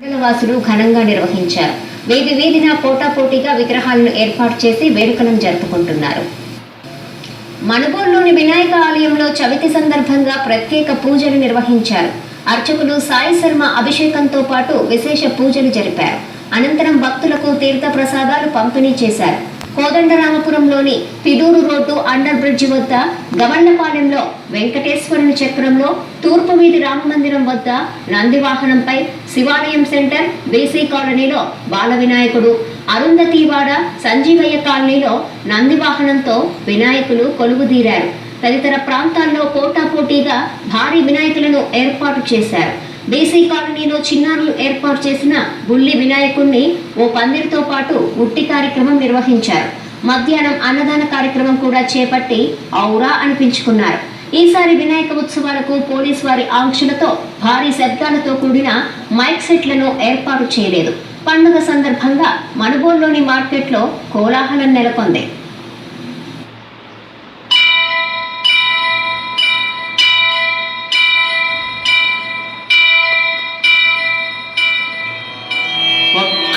మండలవాసులు ఘనంగా నిర్వహించారు. వీధి వీధిన పోటాపోటీగా విగ్రహాలను ఏర్పాటు చేసి వేడుకలను జరుపుకుంటున్నారు. మణుగూరులోని వినాయక ఆలయంలో చవితి సందర్భంగా ప్రత్యేక పూజలు నిర్వహించారు. అర్చకులు సాయి శర్మ అభిషేకంతో పాటు విశేష పూజలు జరిపారు. అనంతరం భక్తులకు తీర్థ ప్రసాదాలు పంపిణీ చేశారు. కోదండరామపురంలోని పిదూరు రోడ్డు అండర్ బ్రిడ్జి వద్ద గవళ్ళపాలెంలో వెంకటేశ్వరుని చక్రంలో తూర్పు వీధి రామమందిరం వద్ద నంది వాహనంపై శివాలయం సెంటర్ బీసీ కాలనీలో బాల వినాయకుడు అరుంధతీవాడ సంజీవయ్య కాలనీలో నంది వాహనంతో వినాయకులు కొలువుదీరారు. తదితర ప్రాంతాల్లో పోటాపోటీగా భారీ వినాయకులను ఏర్పాటు చేశారు. బీసీ కాలనీలో చిన్నారులు ఏర్పాటు చేసిన బుల్లి వినాయకుణ్ణి ఓ పందిరితో పాటు ఉట్టి కార్యక్రమం నిర్వహించారు. మధ్యాహ్నం అన్నదాన కార్యక్రమం కూడా చేపట్టి ఔరా అనిపించుకున్నారు. ఈసారి వినాయక ఉత్సవాలకు పోలీస్ వారి ఆంక్షలతో భారీ శబ్దాలతో కూడిన మైక్ సెట్లను ఏర్పాటు చేయలేదు. పండుగ సందర్భంగా మనుగోలులోని మార్కెట్లో కోలాహలం నెలకొంది.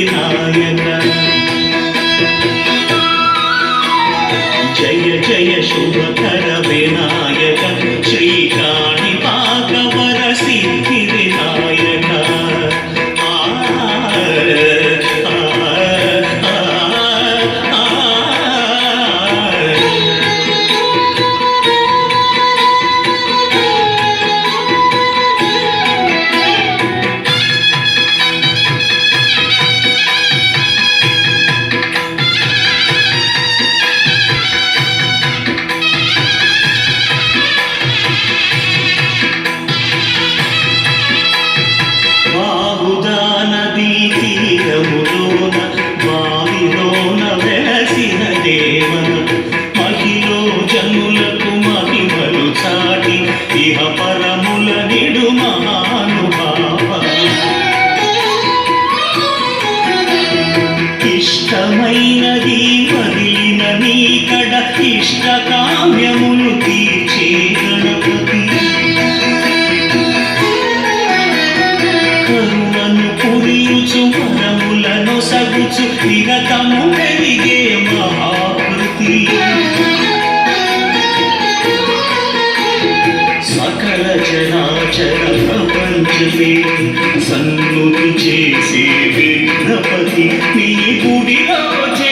సిద్ధి జయ జయ శుభకర వినాయక. ప్రపంచమే సన్నుతి చేసే విఘ్నపతి నీ గుడి రాజే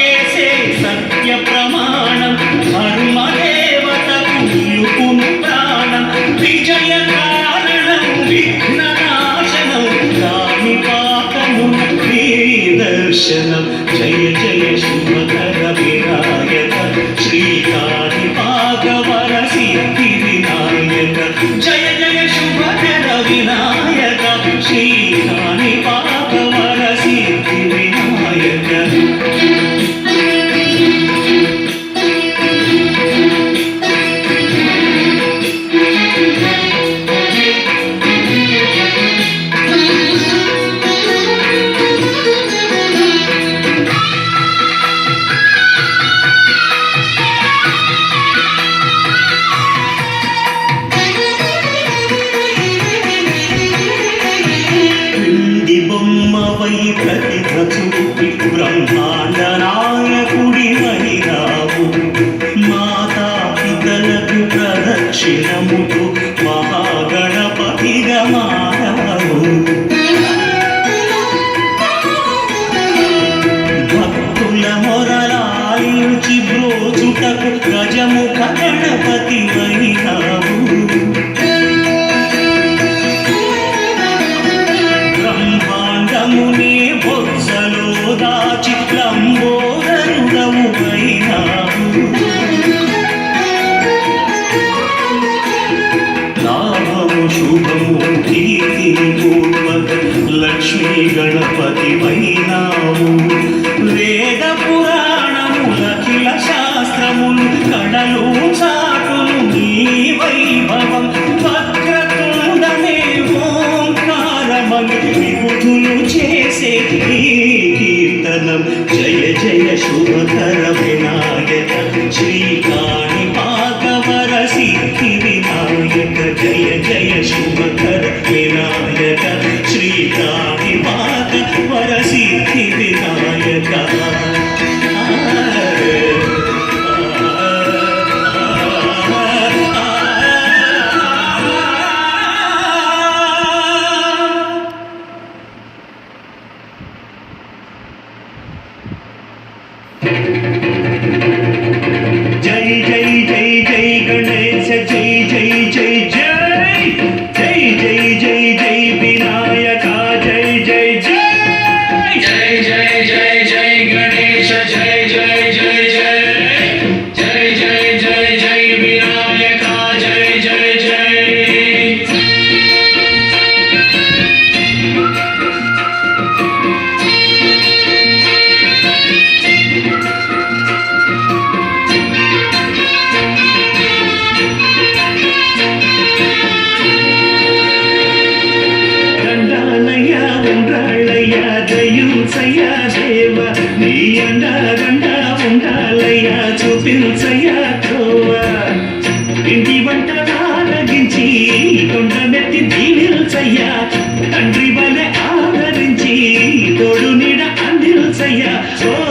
శుభకర వినాయక Yeah.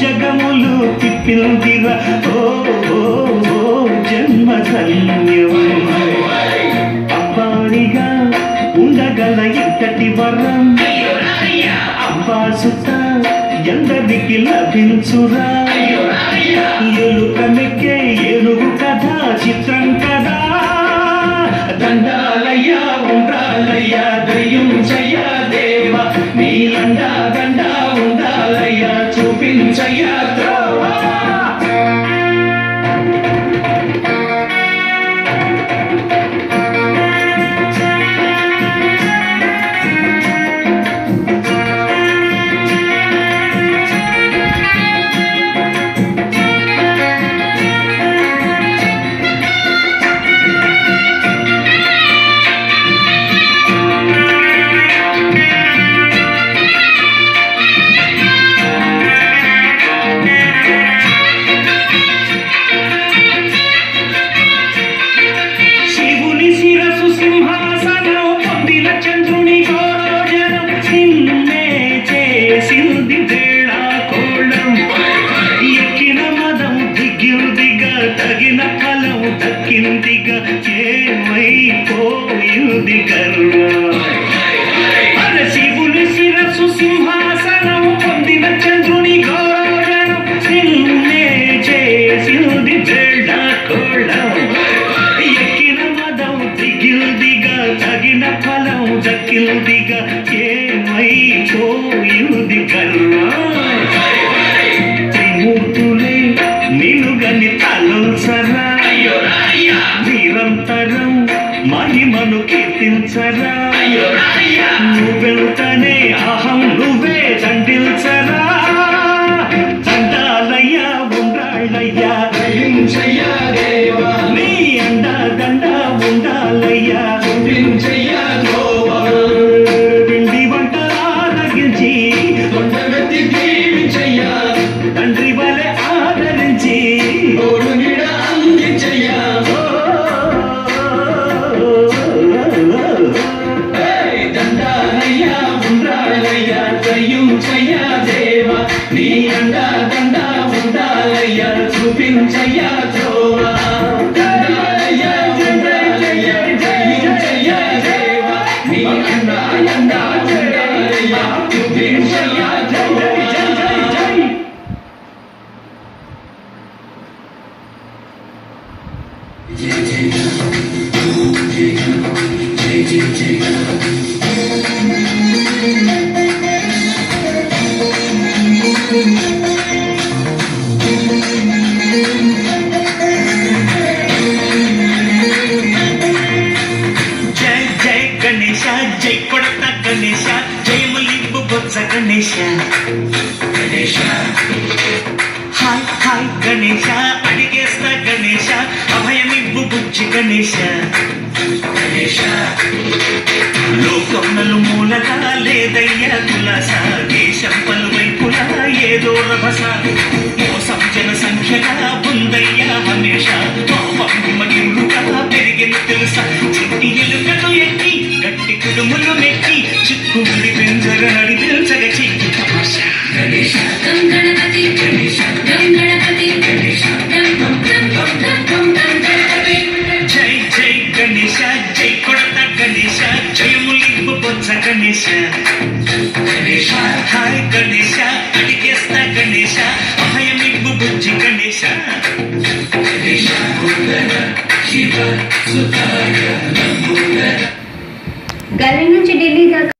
జగములు తిప్పిందిరా. ఓ ఓ జన్మ ధన్యము అబ్బాడిగా ఉండగల ఇంతటి వరం. అబ్బా సుత ఎందరికి లభించురా. ఎలుక మెక్కే మహిమను కీర్తించరా? నువ్వు వెళ్తానే అన్నా అన్నా చెడ్డ గణేష గణేష లోకం నలుమూలగా లేదయ్యా కులాస దేశం పలువైపులా ఏదో రభస